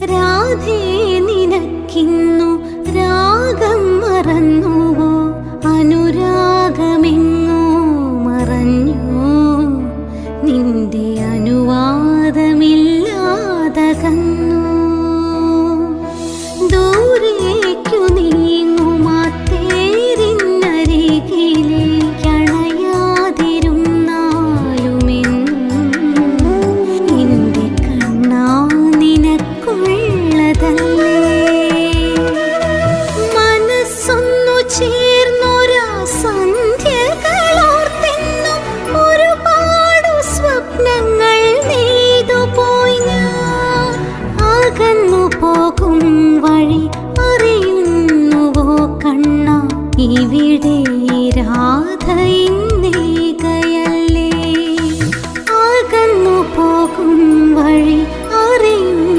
രാധേ പോകും വഴി അറിയുന്നുവോ കണ്ണ? ഇവിടെ രാധ ഇന്നേ.